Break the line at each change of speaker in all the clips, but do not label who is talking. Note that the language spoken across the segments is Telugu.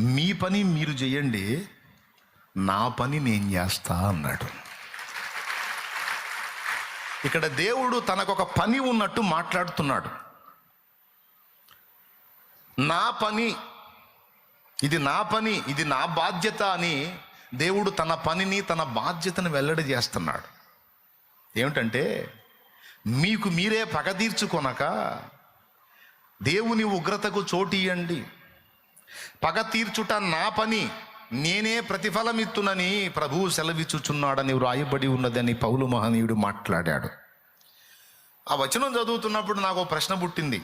మీ పని మీరు చేయండి నా పని నేను చేస్తా అన్నాడు. ఇక్కడ దేవుడు తనకొక పని ఉన్నట్టు మాట్లాడుతున్నాడు. నా పని ఇది నా పని ఇది నా బాధ్యత అని దేవుడు తన పనిని తన బాధ్యతను వెల్లడి చేస్తున్నాడు. ఏమిటంటే మీకు మీరే పగ తీర్చుకొనక దేవుని ఉగ్రతకు చోటియండి పగ తీర్చుట నా పని. నేనే ప్రతిఫలమిత్తునని ప్రభువు సెలవిచ్చుచున్నాడని వ్రాయబడి ఉన్నదని పౌలు మహనీయుడు మాట్లాడాడు. ఆ వచనం చదువుతున్నప్పుడు నాకు ప్రశ్న పుట్టింది.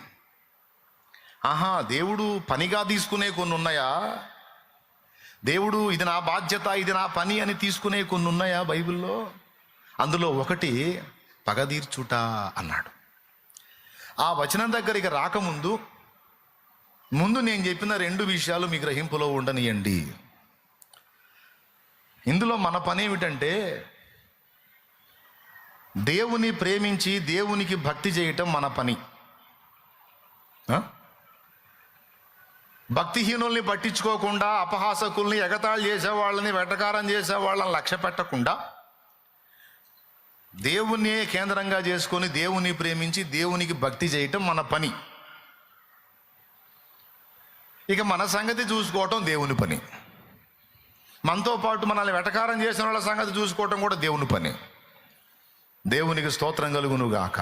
ఆహా దేవుడు పనిగా తీసుకునే కొన్ని ఉన్నాయా దేవుడు ఇది నా బాధ్యత ఇది నా పని అని తీసుకునే కొన్ని ఉన్నాయా బైబిల్లో? అందులో ఒకటి పగ తీర్చుట అన్నాడు. ఆ వచనం దగ్గరికి రాకముందు ముందు నేను చెప్పిన రెండు విషయాలు మీ గ్రహింపులో ఉండనియండి. ఇందులో మన పని ఏమిటంటే దేవుని ప్రేమించి దేవునికి భక్తి చేయటం మన పని. భక్తిహీనుల్ని పట్టించుకోకుండా అపహాసకుల్ని ఎగతాళి చేసేవాళ్ళని వెటకారం చేసేవాళ్ళని లక్ష్య పెట్టకుండా దేవుణ్ణే కేంద్రంగా చేసుకొని దేవుని ప్రేమించి దేవునికి భక్తి చేయటం మన పని. ఇక మన సంగతి చూసుకోవటం దేవుని పని. మనతో పాటు మనల్ని వెటకారం చేసిన వాళ్ళ సంగతి చూసుకోవటం కూడా దేవుని పని. దేవునికి స్తోత్రం కలుగును గాక.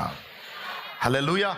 లూయా